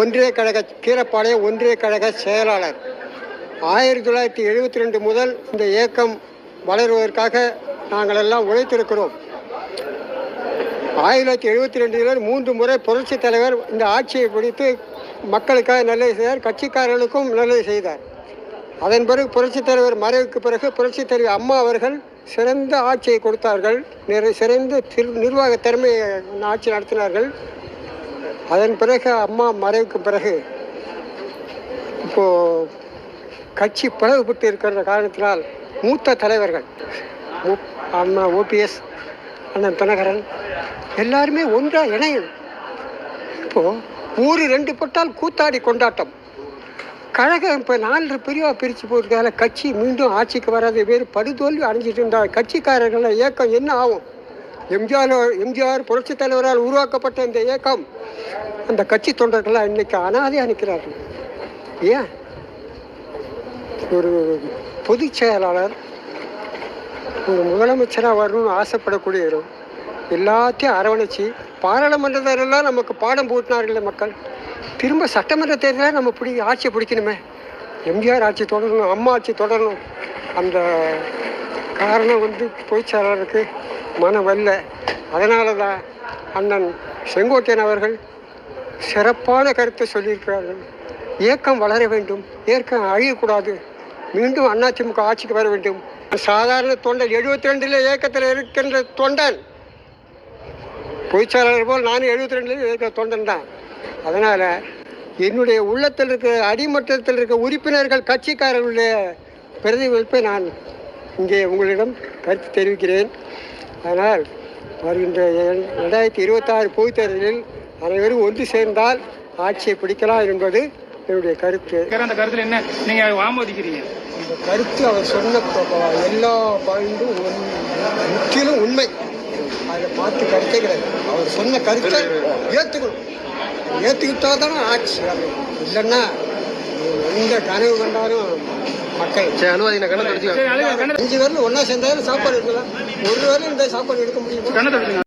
ஒன்றிய கழக கீரப்பாளையம் ஒன்றிய கழக செயலாளர். ஆயிரத்தி தொள்ளாயிரத்தி எழுபத்தி ரெண்டு முதல் இந்த இயக்கம் வளருவதற்காக நாங்கள் எல்லாம் உழைத்திருக்கிறோம். ஆயிரத்தி தொள்ளாயிரத்தி எழுபத்தி ரெண்டில் மூன்று முறை புரட்சித் தலைவர் இந்த ஆட்சியை பிடித்து மக்களுக்காக நல்லது செய்தார் கட்சிக்காரர்களுக்கும் நல்லது செய்தார். அதன் பிறகு புரட்சித் தலைவர் மறைவுக்கு பிறகு புரட்சித் தலைவர் அம்மா அவர்கள் சிறந்த ஆட்சியை கொடுத்தார்கள் நிறை சிறந்த திரு நிர்வாக திறமையை ஆட்சி நடத்தினார்கள். அதன் பிறகு அம்மா மறைவுக்கு பிறகு இப்போது கட்சி பிளவுபட்டு இருக்கிற காரணத்தினால் மூத்த தலைவர்கள் மு- அண்ணா ஓபிஎஸ் அண்ணன் தினகரன் எல்லாருமே ஒன்றாக இணையும். இப்போது ஊர் ரெண்டு பட்டால் கூத்தாடி கொண்டாட்டம். கழகம் இப்போ நாலு பிரிவாக பிரித்து போகிறதால கட்சி மீண்டும் ஆட்சிக்கு வராத. பேர் படுதோல்வி அடைஞ்சிட்டு இருந்தால் கட்சிக்காரர்கள் இயக்கம் என்ன ஆகும்? எம்ஜிஆர் எம்ஜிஆர் புரட்சித் தலைவரால் உருவாக்கப்பட்ட இந்த இயக்கம் அந்த கட்சி தொண்டர்கள்லாம் இன்னைக்கு அனாதையாக நிற்கிறார்கள் ஏன்? ஒரு பொதுச் செயலாளர் ஒரு முதலமைச்சராக வரணும்னு ஆசைப்படக்கூடியவரும் எல்லாத்தையும் அரவணைச்சு பாராளுமன்றத்திலெல்லாம் நமக்கு பாடம் போட்டினார்கள் மக்கள்? திரும்ப சட்டமன்ற தேர்தலில் நம்ம பிடி ஆட்சியை பிடிக்கணுமே. எம்ஜிஆர் ஆட்சி தொடரணும் அம்மா ஆட்சி தொடரணும். அந்த காரணம் வந்து பொதுச் செயலாளருக்கு மனம் வல்ல அதனால தான் அண்ணன் செங்கோட்டையன் அவர்கள் சிறப்பான கருத்தை சொல்லியிருக்கிறார்கள். இயக்கம் வளர வேண்டும் இயக்கம் அழியக்கூடாது. மீண்டும் அதிமுக ஆட்சிக்கு வர வேண்டும். சாதாரண தொண்டன் எழுபத்தி ரெண்டில் இயக்கத்தில் இருக்கின்ற தொண்டன். பொதுச்செயலாளர் போல் நானும் எழுபத்தி ரெண்டில் இருக்கிற தொண்டன் தான். அதனால் என்னுடைய உள்ளத்தில் இருக்கிற அடிமட்டத்தில் இருக்கிற உறுப்பினர்கள் கட்சிக்காரர்களுடைய பிரதிபலிப்பை நான் இங்கே உங்களிடம் கருத்து தெரிவிக்கிறேன். அதனால் வருகின்ற ரெண்டாயிரத்தி இருபத்தாறு பொதுத் தேர்தலில் அனைவரும் ஒன்று சேர்ந்தால் ஆட்சியை பிடிக்கலாம் என்பது என்னுடைய கருத்து. அந்த கருத்துல என்ன? நீங்க ஆமோதிக்கிறீங்க இந்த கருத்து அவர் சொன்ன எல்லா பாயிண்டும் முற்றிலும் உண்மை. அதை பார்த்து கருத்தே கிடையாது. அவர் சொன்ன கருத்தை ஏற்றுக்கணும் ஏற்றுக்கிட்டா தானே ஆட்சி. இல்லைன்னா எந்த கனவு கண்டாலும் மக்கள். சரி அனுமதிங்க கண்ணை கண்ணை அஞ்சு பேரில் ஒன்றா சேர்ந்தாலும் சாப்பாடு எடுக்கலாம் ஒரு வேலை இந்த சாப்பாடு எடுக்க முடியுமா?